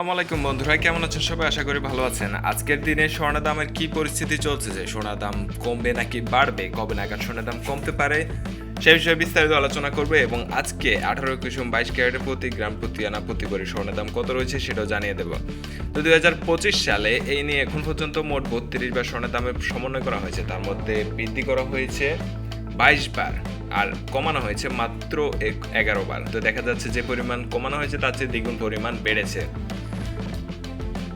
আসসালামু আলাইকুম বন্ধুরা, কেমন আছেন সবাই? আশা করি ভালো আছেন। আজকের দিনে সোনার দামের কি পরিস্থিতি চলছে যে সোনার দাম কমবে নাকি বাড়বে, কবে নাগাদ সোনার দাম কমতে পারে, সে বিষয়ে বিস্তারিত আলোচনা করবে এবং আজকে আঠারো কুসুম বাইশ ক্যারেটের প্রতি গ্রাম, প্রতি আনা, প্রতি করে স্বর্ণের দাম কত রয়েছে সেটাও জানিয়ে দেবো। তো দুই হাজার পঁচিশ সালে এই নিয়ে এখন পর্যন্ত মোট বত্রিশ বার স্বর্ণের দামের সমন্বয় করা হয়েছে। তার মধ্যে বৃদ্ধি করা হয়েছে বাইশ বার আর কমানো হয়েছে মাত্র এগারো বার। তো দেখা যাচ্ছে যে পরিমাণ কমানো হয়েছে, তার চেয়ে দ্বিগুণ পরিমাণ বেড়েছে।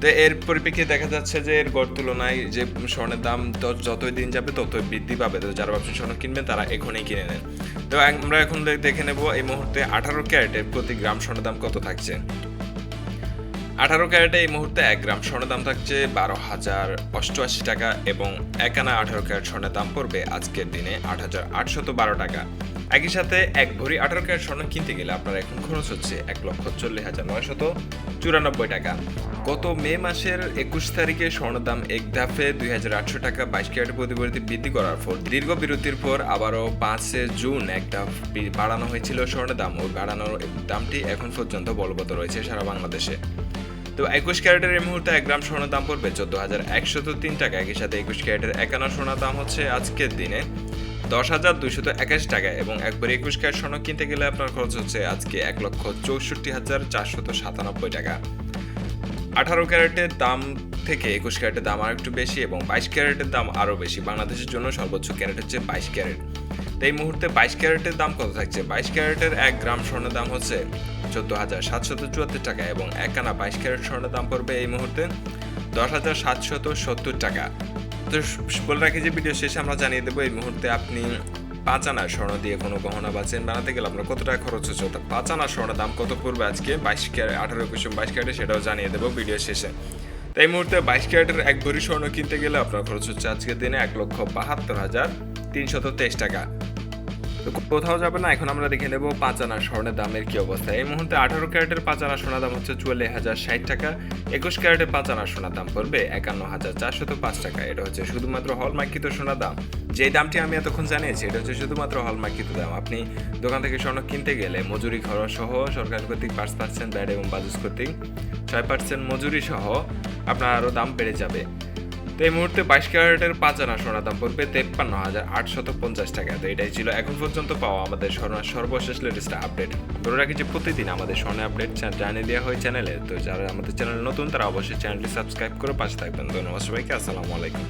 তো এর পরিপ্রেক্ষিতে দেখা যাচ্ছে যে এর গড় তুলনায় যে স্বর্ণের দাম যতই দিন যাবে, ততই বৃদ্ধি পাবে। তো যারা ব্যবসা স্বর্ণ কিনবেন তারা এখনই কিনে নেন। তো আমরা এখন দেখে নেব এই মুহূর্তে আঠারো ক্যারেটের প্রতি গ্রাম স্বর্ণের দাম কত থাকছে। আঠারো ক্যারেটে এই মুহূর্তে এক গ্রাম স্বর্ণের দাম থাকছে বারো হাজার অষ্টআশি টাকা এবং এক আনা আঠারো ক্যারেট স্বর্ণের দাম পড়বে আজকের দিনে আট হাজার আটশত বারো টাকা। একই সাথে এক ভরি আঠারো ক্যারেট স্বর্ণ কিনতে গেলে আপনার এখন খরচ হচ্ছে এক লক্ষ চল্লিশ হাজার নয়শত চুরানব্বই টাকা। গত মে মাসের একুশ তারিখে স্বর্ণের দাম এক ধাপে দুই হাজার আটশো টাকা বাইশ ক্যারেটের প্রতিবর্তী বৃদ্ধি করার পর দীর্ঘ বিরতির পর আবারও পাঁচে জুন এক বি- বাড়ানো হয়েছিল স্বর্ণের দাম ওই বাড়ানোর দামটি এখন পর্যন্ত বলবৎ রয়েছে সারা বাংলাদেশে। তো একুশ ক্যারেটের এই মুহূর্তে এক গ্রাম সোনার দাম পড়বে চোদ্দ হাজার একশত তিন টাকা। একই সাথে একুশ ক্যারেটের একান্ন সোনার দাম হচ্ছে আজকের দিনে দশ হাজার দুইশত একাশি টাকা এবং একবার একুশ ক্যারেট সোনা কিনতে গেলে আপনার খরচ হচ্ছে আজকে এক লক্ষ চৌষট্টি হাজার চারশত সাতানব্বই টাকা। আঠারো ক্যারেটের দাম থেকে একুশ ক্যারেটের দাম আর একটু বেশি এবং বাইশ ক্যারেটের দাম আরও বেশি। বাংলাদেশের জন্য সর্বোচ্চ ক্যারেট হচ্ছে বাইশ ক্যারেট। তো এই মুহূর্তে বাইশ ক্যারেটের দাম কত থাকছে? বাইশ ক্যারেটের এক গ্রাম স্বর্ণের দাম হচ্ছে চোদ্দ হাজার সাতশত চুয়াত্তর টাকা এবং এক আনা বাইশ ক্যারেট স্বর্ণের দাম পড়বে এই মুহূর্তে দশ হাজার সাতশত সত্তর টাকা। তো বলে রাখি যে ভিডিও শেষে আমরা জানিয়ে দেবো, এই মুহূর্তে আপনি পাঁচ আনা স্বর্ণ দিয়ে কোনো গহনা বা চেন বানাতে গেলে আপনার কত টাকা খরচ হচ্ছে? অর্থাৎ পাঁচ আনা স্বর্ণের দাম কত পড়বে আজকে? বাইশ ক্যারেট, আঠারো, একুশ বাইশ ক্যারেটে সেটাও জানিয়ে দেবো ভিডিও শেষে। তো এই মুহূর্তে বাইশ ক্যারেটের এক ভরি স্বর্ণ কিনতে গেলে আপনার খরচ হচ্ছে আজকের দিনে এক লক্ষ বাহাত্তর হাজার তিনশত তেইশ টাকা। তো কোথাও যাবে না, এখন আমরা দেখে নেব পাঁচ আনা স্বর্ণের দামের কি অবস্থা। এই মুহূর্তে আঠারো ক্যারেটের পাঁচ আনা সোনার দাম হচ্ছে চুয়াল্লিশ হাজার ষাট টাকা, একুশ ক্যারেটের পাঁচ আনা সোনার দাম পড়বে একান্ন হাজার চারশত পাঁচ টাকা। এটা হচ্ছে শুধুমাত্র হলমার্কিত সোনার দাম। যে দামটি আমি এতক্ষণ জানিয়েছি, এটা হচ্ছে শুধুমাত্র হলমার্কিত দাম। আপনি দোকান থেকে স্বর্ণ কিনতে গেলে মজুরি খরচ সহ সরকার কর্তৃক পাঁচ পার্সেন্ট ব্যাড এবং বাজুস কর্তৃক ছয় পার্সেন্ট মজুরি সহ আপনার আরও দাম বেড়ে যাবে। তো এই মুহূর্তে বাইশ ক্যারেটের পাঁচ আনা সোনার দাম পড়বে তেপ্পান্ন হাজার আটশত পঞ্চাশ টাকা। তো এটাই ছিল এখন পর্যন্ত পাওয়া আমাদের স্বর্ণার সর্বশেষ লেটেস্ট আপডেট ধরে রাখি যে প্রতিদিন আমাদের স্বর্ণে আপডেট জানিয়ে দেওয়া হয় চ্যানেলে তো যারা আমাদের চ্যানেল নতুন, তারা অবশ্যই চ্যানেলটি সাবস্ক্রাইব করে পাশে থাকবেন। ধন্যবাদ সবাইকে, আসসালামু আলাইকুম।